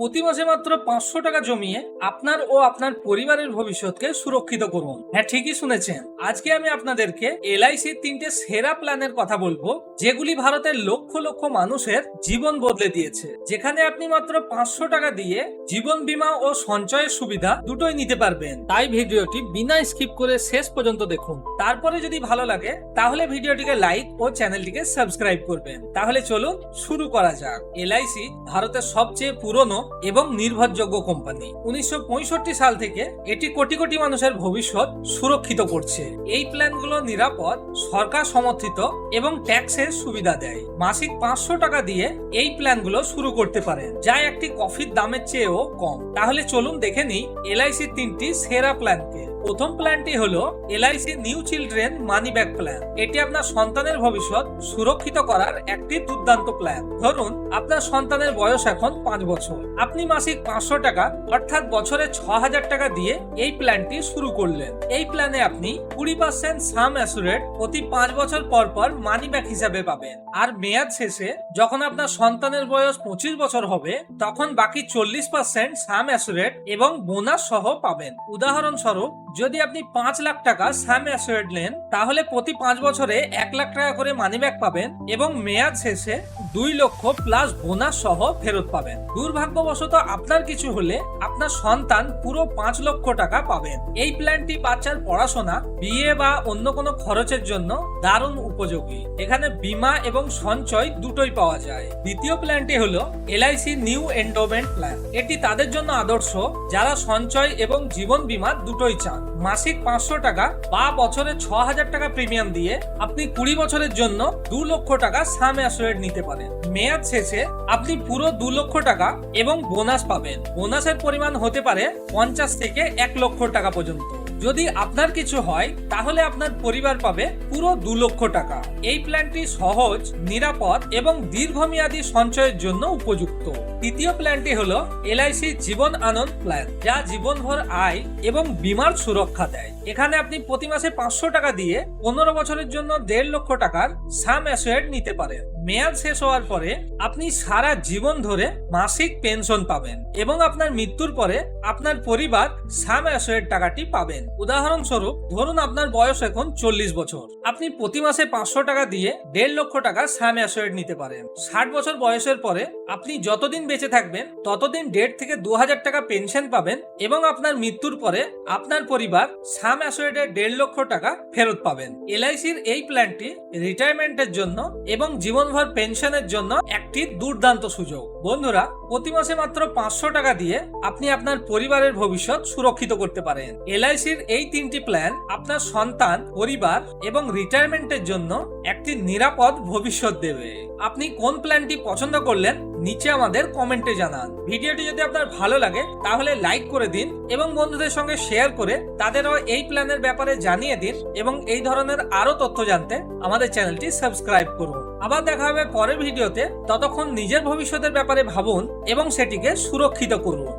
প্রতি মাসে মাত্র পাঁচশো টাকা জমিয়ে আপনার ও আপনার পরিবারের ভবিষ্যৎকে সুরক্ষিত করুন। হ্যাঁ ঠিকই শুনেছেন। আজকে আমি আপনাদেরকে এলআইসির তিনটে সেরা প্ল্যানের কথা বলব, যেগুলি ভারতের লক্ষ লক্ষ মানুষের জীবন বদলে দিয়েছে। যেখানে আপনি মাত্র পাঁচশো টাকা দিয়ে জীবন বীমা ও সঞ্চয়ের সুবিধা দুটোই নিতে পারবেন। তাই ভিডিওটি বিনা স্কিপ করে শেষ পর্যন্ত দেখুন। তারপরে যদি ভালো লাগে, তাহলে ভিডিওটিকে লাইক ও চ্যানেলটিকে সাবস্ক্রাইব করবেন। তাহলে চলুন শুরু করা যাক। এলআইসি ভারতের সবচেয়ে পুরনো এবং নির্ভরযোগ্য কোম্পানি। উনিশশো পঁয়ষট্টি সাল থেকে এটি কোটি কোটি মানুষের ভবিষ্যৎ সুরক্ষিত করছে। এই প্ল্যানগুলো নিরাপদ, সরকার সমর্থিত এবং ট্যাক্সের সুবিধা দেয়। মাসিক পাঁচশো টাকা দিয়ে এই প্ল্যানগুলো শুরু করতে পারেন, যা একটি কফির দামের চেয়েও কম। তাহলে চলুন দেখে নিই এলআইসির তিনটি সেরা প্ল্যানকে। প্রথম প্ল্যানটি হলো LIC new children money back plan এটি আপনার সন্তানের ভবিষ্যৎ সুরক্ষিত করার একটি দুর্দান্ত প্ল্যান ধরুন, আপনার সন্তানের বয়স এখন পাঁচ বছর। আপনি মাসিক পাঁচশো টাকা, অর্থাৎ বছরে ছ হাজার টাকা দিয়ে এই প্ল্যানটি শুরু করলেন। এই প্ল্যানে আপনি কুড়ি পার্সেন্ট সাম অ্যাসুরেট প্রতি পাঁচ বছর পর পর মানি ব্যাক হিসাবে পাবেন। আর মেয়াদ শেষে যখন আপনার সন্তানের বয়স পঁচিশ বছর হবে, তখন বাকি চল্লিশ পার্সেন্ট সাম অ্যাসুরেট এবং বোনাস সহ পাবেন। উদাহরণস্বরূপ যদি আপনি পাঁচ লাখ টাকা স্যাম অ্যাসোয়েড নেন তাহলে প্রতি পাঁচ বছরে এক লাখ টাকা করে মানি ব্যাক পাবেন এবং মেয়াদ শেষে দুই লক্ষ প্লাস বোনাস সহ ফেরত পাবেন। দুর্ভাগ্যবশত আপনার কিছু হলে আপনার সন্তান পুরো পাঁচ লক্ষ টাকা পাবেন। এই প্ল্যানটি বাচ্চার পড়াশোনা, বিয়ে বা অন্য কোনো খরচের জন্য দারুণ উপযোগী। এখানে বীমা এবং সঞ্চয় দুটোই পাওয়া যায়। দ্বিতীয় প্ল্যানটি হলো এলআইসি নিউ এন্ডোমেন্ট প্ল্যান এটি তাদের জন্য আদর্শ, যারা সঞ্চয় এবং জীবন বীমা দুটোই চান। মাসিক পাঁচশো টাকা বা বছরে ছ হাজার টাকা প্রিমিয়াম দিয়ে আপনি কুড়ি বছরের জন্য দু লক্ষ টাকা সাম অ্যাসুরেট নিতে পারেন। মেয়াদ শেষে আপনি পুরো দু লক্ষ টাকা এবং বোনাস পাবেন। বোনাসের পরিমাণ হতে পারে পঞ্চাশ থেকে এক লক্ষ টাকা পর্যন্ত। যদি আপনার কিছু হয়, তাহলে আপনার পরিবার পাবে পুরো দু লক্ষ টাকা। এই প্ল্যানটি সহজ, নিরাপদ এবং দীর্ঘমেয়াদী সঞ্চয়ের জন্য উপযুক্ত। তৃতীয় প্ল্যানটি হলো এলআইসি জীবন আনন্দ প্ল্যান, যা জীবনভর আয় এবং বিমার সুরক্ষা দেয়। এখানে আপনি প্রতি মাসে পাঁচশো টাকা দিয়ে পনেরো বছরের জন্য দেড় লক্ষ টাকার সাম অ্যাসোয়েড নিতে পারেন। মেয়াদ শেষ হওয়ার পরে আপনি সারা জীবন ধরে মাসিক পেনশন পাবেন এবং আপনার মৃত্যুর পরে আপনার পরিবার সাম অ্যাসুয়েট টাকাটি পাবেন। উদাহরণস্বরূপ, ধরুন আপনার বয়স এখন চল্লিশ বছর। আপনি প্রতি মাসে পাঁচশো টাকা দিয়ে দেড় লক্ষ টাকা সাম অ্যাসুয়েট নিতে পারেন। ষাট বছর বয়সের পরে আপনি যতদিন বেঁচে থাকবেন, ততদিন দেড় থেকে দু হাজার টাকা পেনশন পাবেন এবং আপনার মৃত্যুর পরে আপনার পরিবার সাম অ্যাসুয়েটের দেড় লক্ষ টাকা ফেরত পাবেন। এলআইসির এই প্ল্যানটি রিটায়ারমেন্টের জন্য এবং জীবনভর পেনশনের জন্য একটি দুর্দান্ত সুযোগ। বন্ধুরা, প্রতি মাসে মাত্র পাঁচশো টাকা দিয়ে আপনি আপনার পরিবারের ভবিষ্যৎ সুরক্ষিত করতে পারেন। এলআইসির এই তিনটি প্ল্যান আপনার সন্তান, পরিবার এবং রিটায়ারমেন্টের জন্য একটি নিরাপদ ভবিষ্যৎ দেবে। আপনি কোন প্ল্যানটি পছন্দ করলেন নিচে আমাদের কমেন্টে জানান। ভিডিওটি যদি আপনার ভালো লাগে, তাহলে লাইক করে দিন এবং বন্ধুদের সঙ্গে শেয়ার করে তাদেরও এই প্ল্যানের ব্যাপারে জানিয়ে দিন এবং এই ধরনের আরও তথ্য জানতে আমাদের চ্যানেলটি সাবস্ক্রাইব করুন। আবার দেখা হবে পরের ভিডিওতে। ততক্ষণ নিজের ভবিষ্যতের ব্যাপারে ভাবুন এবং সেটিকে সুরক্ষিত করুন।